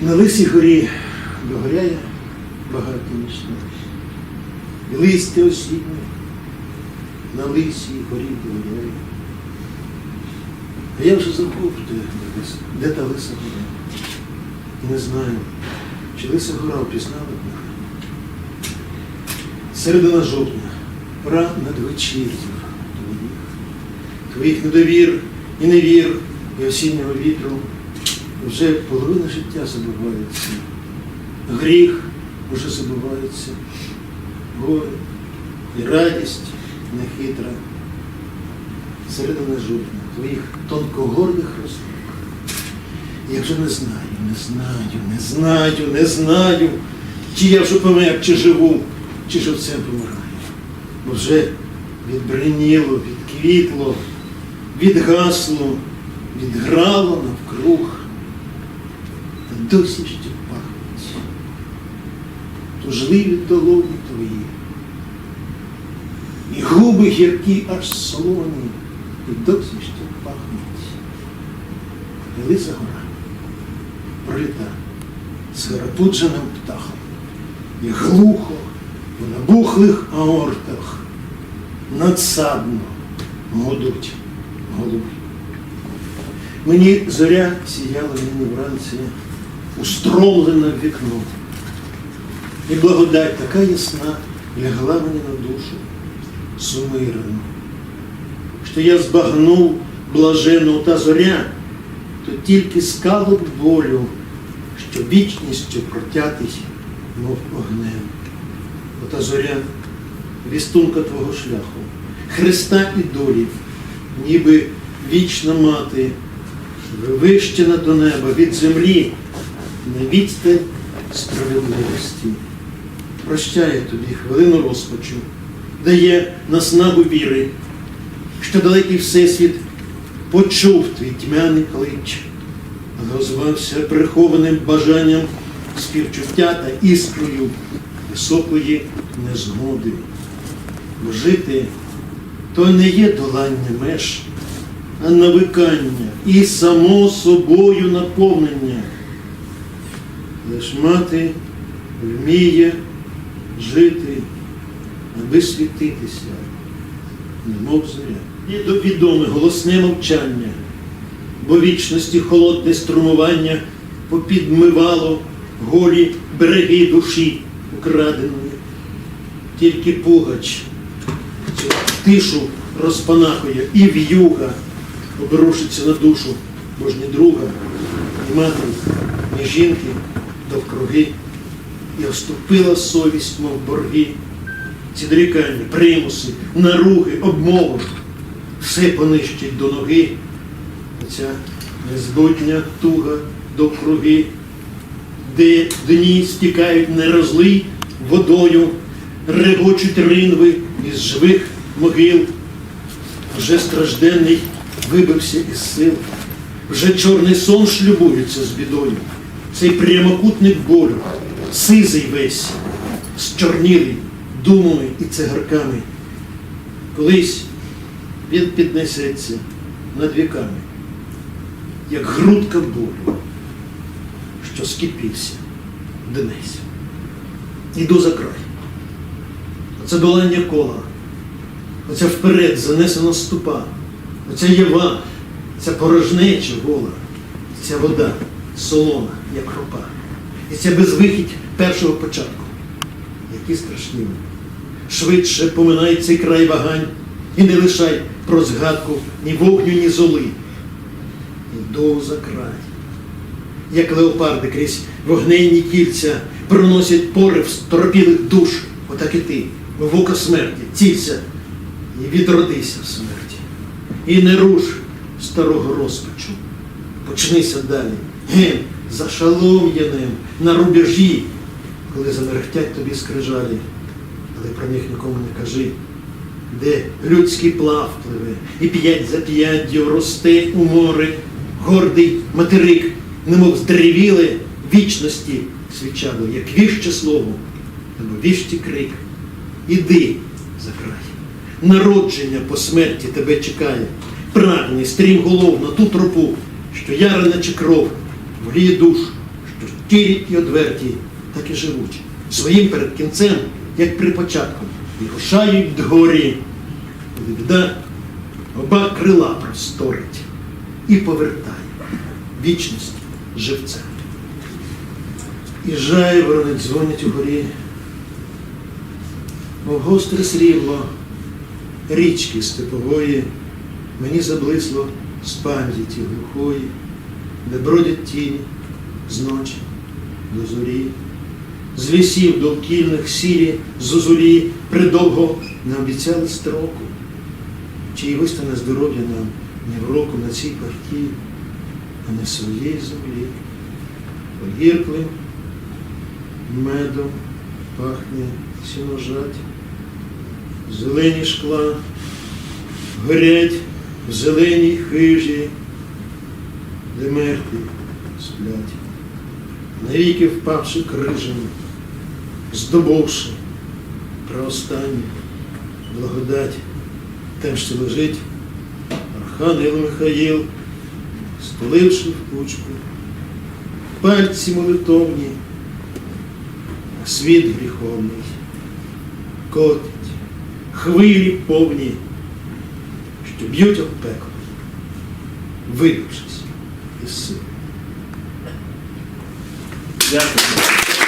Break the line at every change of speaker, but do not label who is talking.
На лисій горі догоряє багато. І листя осіннє на лисій горі догоряє. А я вже забув, де, та лиса гора. І не знаю, чи лиса гора впізнала мене. Середина жовтня, пора надвечір'їв твоїх, твоїх недовір і невір, і осіннього вітру. Вже половина життя забувається. Гріх вже забувається. Горе і радість нехитра. Середина жовтня, твоїх тонкогорних розлук. Я вже не знаю, не знаю, не знаю, не знаю, чи я вже помер, чи живу, чи живцем помираю. Бо вже відбриніло, відквітло, відгасло, відграло навкруг, ще пахнуть. Тужливі долоні твої, і губи гіркі аж солоні, і досі ще пахнуть. І лиса гора, проліта з гарапудженим птахом, і глухо в набухлих аортах надсадно гудуть голуби. Мені зоря сіяла мені вранці, устромлена в вікно. І благодать така ясна лягла мені на душу сумирено, що я збагнув блажену та зоря, то тільки скалок болю, що вічністю протятий, мов огнем. Ота зоря, вістунка твого шляху, Христа і долі, ніби вічна мати, вивищена до неба від землі на відстань справедливості. Прощає тобі хвилину розпачу, дає наснагу віри, що далекий Всесвіт почув твій тьмяний клич, але озвався прихованим бажанням співчуття та іскрою високої незгоди. Бо жити то не є долання меж, а навикання і само собою наповнення. Лиш мати вміє жити, аби світитися, немов зоря. І до відоме голосне мовчання, бо вічності холодне струмування попідмивало голі береги душі украденої. Тільки пугач цю тишу розпанахує і в'юга обрушиться на душу, бо ж ні друга, ні матері, ні жінки довкруги. І оступила совість, мов борги, ці дорікання, примуси, наруги, обмову, все понищить до ноги. Оця незбутня туга довкруги, де дні стікають нерозлий водою, регочуть ринви із живих могил. Вже стражденний вибився із сил, вже чорний сон шлюбується з бідою. Цей прямокутник болю, сизий весь, зчорнілий думами і цигарками. Колись він піднесеться над віками, як грудка болю, що скипівся днесь. Іду за край. Оце долання кола, оця вперед занесена ступа, оця єва, ця порожнеча гола, ця вода солона, як ропа. І ця безвихідь першого початку. Які страшні. вони. Швидше поминай цей край вагань і не лишай про згадку ні вогню, ні золи. Йду за край. Як леопарди крізь вогненні кільця проносять порив сторопілих душ, отак і ти, в око смерті, цілься і відродися в смерті. І не руш старого розпачу. Почнися далі. Ген, за шалом'яним, на рубежі, коли замерехтять тобі скрижалі, але про них нікому не кажи, де людський плав пливе, і п'ять за п'яддю росте у море, гордий материк, немов здеревіле вічності свічало, як віще слово, або віщий крик. Іди за край. Народження по смерті тебе чекає. Прагни, стрім голов на ту тропу, що яра наче кров, воліє душ, що щирі і одверті, так і живуть. Своїм перед кінцем, як при початку, і рушають дгорі. Коли біда оба крила просторить і повертає вічність живця. І жайворони дзвонять угорі, мов гостре срібло річки степової, мені заблисло з пам'яті глухої, де бродять тіні з ночі до зорі, з лісів довкільних сірі зозулі придовго не обіцяли строку, чи й вистане здоров'я нам ні в року на цій партії, а не своїй землі. Погірклим медом пахне сіножать, зелені шкла горять в зеленій хижі, де сплять, навіки впавши крижем, здобувши про останнє благодать. Тем, що лежить Архангел Михаїл, столивши в кучку, пальці молитовні, світ гріховний, котить, хвилі повні, що б'ють об пекло, вибившись із сил.
Дякую.